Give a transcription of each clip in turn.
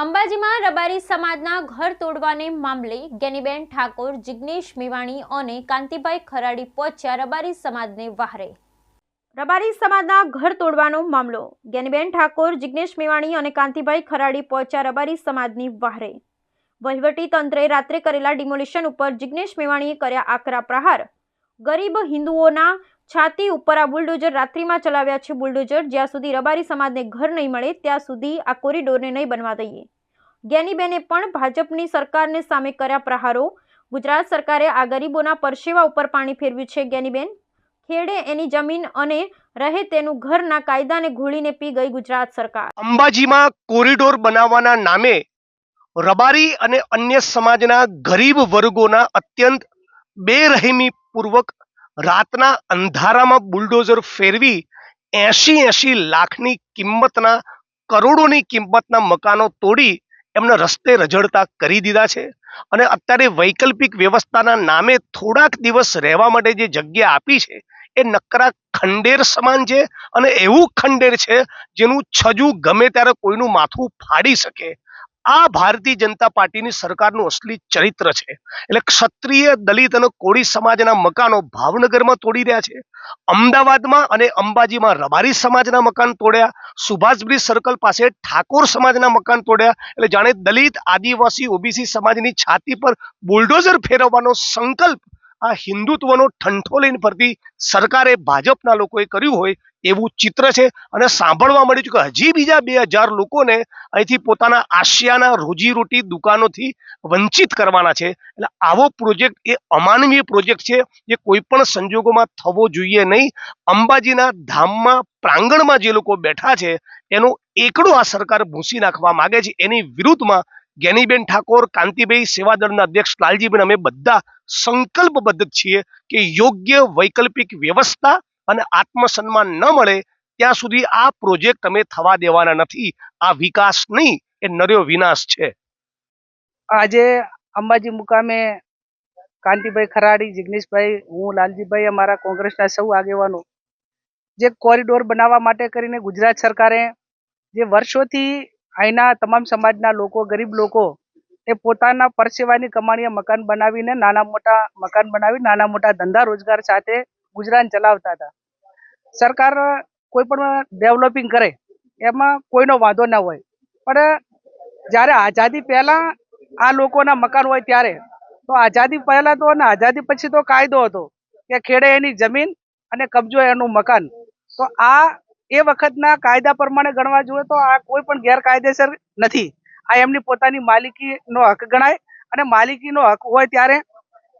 અંબાજીમાં રબારી સમાજના ઘર તોડવાને મામલે ગેનીબેન ઠાકોર, જિગ્નેશ મેવાણી અને કાંતિભાઈ ખરાડી પહોંચ્યા રબારી સમાજને વહારે. રબારી સમાજના ઘર તોડવાનો મામલો. ગેનીબેન ઠાકોર, જિગ્નેશ મેવાણી અને કાંતિભાઈ ખરાડી પહોંચ્યા રબારી સમાજની વહારે. વહીવટી તંત્રે રાત્રે કરેલા ડિમોલિશન ઉપર જિગ્નેશ મેવાણીએ કર્યા આકરા પ્રહાર. ગરીબ હિન્દુઓના છાતી ઉપર આ બુલડોઝર રાત્રિમાં ચલાવ્યા છે બુલડોઝર. જ્યાં સુધી રબારી સમાજને ઘર નહીં મળે, ત્યાં સુધી આ કોરિડોરને નહીં બનવા દઈએ. જ્ઞાનીબેને પણ ભાજપની સરકારને સામે કર્યા પ્રહારો. ગુજરાત સરકારે આ ગરીબોના પરસેવા ઉપર પાણી ફેરવ્યું છે જ્ઞાનીબેન ખેડે એની જમીન અને રહે તેનું ઘરના કાયદાને ઘોળીને પી ગઈ ગુજરાત સરકાર. અંબાજીમાં કોરિડોર બનાવવાના નામે રબારી અને અન્ય સમાજના ગરીબ વર્ગોના અત્યંત બેરહેમી પૂર્વક રાતના અંધારામાં બુલડોઝર ફેરવી એંશી એંશી લાખની કિંમતના, કરોડોની કિંમતના મકાનો તોડી એમને રસ્તે રજડતા કરી દીધા છે. અને અત્યારે વૈકલ્પિક વ્યવસ્થાના નામે થોડાક દિવસ રહેવા માટે જે જગ્યા આપી છે, એ નકરા ખંડેર સમાન છે અને એવું ખંડેર છે જેનું છજુ ગમે ત્યારે કોઈનું માથું ફાડી શકે. આ ભારતીય જનતા પાર્ટીની સરકારનું અસલી ચરિત્ર છે. એટલે ક્ષત્રિય દલિત અને કોળી સમાજના મકાનો ભાવનગરમાં તોડી રહ્યા છે. અમદાવાદમાં અને અંબાજીમાં રબારી સમાજના મકાન તોડ્યા. સુભાષબ્રિજ સર્કલ પાસે ઠાકોર સમાજના મકાન તોડ્યા. એટલે જાણે દલિત, આદિવાસી, ઓબીસી સમાજની છાતી પર બુલડોઝર ફેરવવાનો સંકલ્પ આ હિન્દુત્વનો ઠંઠો લઈને ફરતી સરકારે ભાજપના લોકોએ કર્યું હોય એવું ચિત્ર છે અને સાંભળવા મળ્યું કે હજી બીજા બે હજાર લોકોને અહીંથી પોતાના આશિયાના રોજીરોટી દુકાનોથી વંચિત કરવાના છે. એટલે આવો પ્રોજેક્ટ એ અમાનવીય પ્રોજેક્ટ છે. જે કોઈ પણ સંજોગોમાં થવો જોઈએ નહીં. અંબાજીના ધામમાં, પ્રાંગણમાં જે લોકો બેઠા છે, એનો એકડો આ સરકાર ભૂંસી નાખવા માંગે છે. એની વિરુદ્ધમાં જ્ઞાનીબેન ઠાકોર, કાંતિભાઈ સેવાદળના અધ્યક્ષ લાલજીબેન, અમે બધા સંકલ્પબદ્ધ છીએ કે યોગ્ય વૈકલ્પિક વ્યવસ્થા અને આત્મસન્માન ન મળે, ત્યાં સુધી આ પ્રોજેક્ટ અમે થવા દેવાના નથી. આ વિકાસ નહીં, એ નર્યો વિનાશ છે. આજે અંબાજી મુકામે કાંતિભાઈ ખરાડી, જિગ્નેશભાઈ, હું, લાલજીભાઈ, અમારા કોંગ્રેસના સૌ આગેવાનો, જે કોરિડોર બનાવવા માટે કરીને ગુજરાત સરકારે જે વર્ષોથી અહીંના તમામ સમાજના લોકો, ગરીબ લોકો, એ પોતાના પરસેવાની કમાણીએ મકાન બનાવીને નાના મોટા મકાન બનાવી, નાના મોટા ધંધા રોજગાર સાથે ગુજરાન ચલાવતા હતા. સરકાર કોઈ પણ ડેવલપિંગ કરે, એમાં કોઈનો વાંધો ના હોય. પણ જ્યારે આઝાદી પહેલા આ લોકોના મકાન હોય ત્યારે, તો આઝાદી પહેલા તો અને આઝાદી પછી તો કાયદો હતો કે ખેડે એની જમીન અને કબજો એનું મકાન. તો આ એ વખતના કાયદા પ્રમાણે ગણવા જોઈએ તો આ કોઈ પણ ગેરકાયદેસર નથી. આ એમની પોતાની માલિકીનો હક ગણાય અને માલિકીનો હક હોય ત્યારે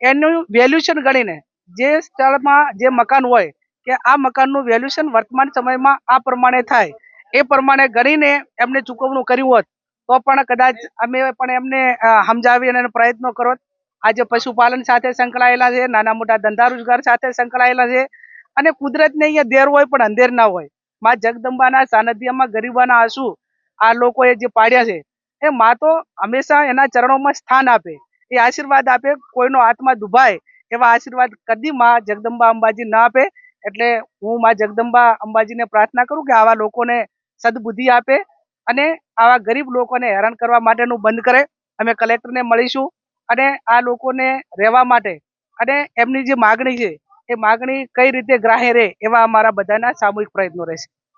એનું વેલ્યુશન ગણીને જે સ્થળમાં જે મકાન હોય, કે આ મકાનનું વેલ્યુશન વર્તમાન સમયમાં આ પ્રમાણે થાય. એ પ્રમાણે ગણીને એમને ચૂકવણું કર્યું હોત, તો પણ કદાચ અમે પણ એમને સમજાવી અને પ્રયત્નો કરો આજે પશુપાલન સાથે સંકળાયેલા છે, નાના મોટા ધંધા રોજગાર સાથે સંકળાયેલા છે. અને કુદરતને અહીંયા દેર હોય પણ અંધેર ના હોય. માં જગદંબાના સાનિધ્યમાં ગરીબાના આંસુ આ લોકોએ જે પાડ્યા છે, એ માં તો હંમેશા એના ચરણોમાં સ્થાન આપે. એ આશીર્વાદ આપે, કોઈનો આત્મા દુભાય એવા આશીર્વાદ કદી માં જગદંબા અંબાજી ના આપે. એટલે હું માં જગદંબા અંબાજીને પ્રાર્થના કરું કે આવા લોકોને સદબુદ્ધિ આપે અને આવા ગરીબ લોકોને હેરાન કરવા માટેનું બંધ કરે. અમે કલેક્ટરને મળીશું અને આ લોકોને રહેવા માટે અને એમની જે માગણી છે, એ માગણી કઈ રીતે ગ્રાહ્ય રહે એવા અમારા બધાના સામૂહિક પ્રયત્નો રહેશે.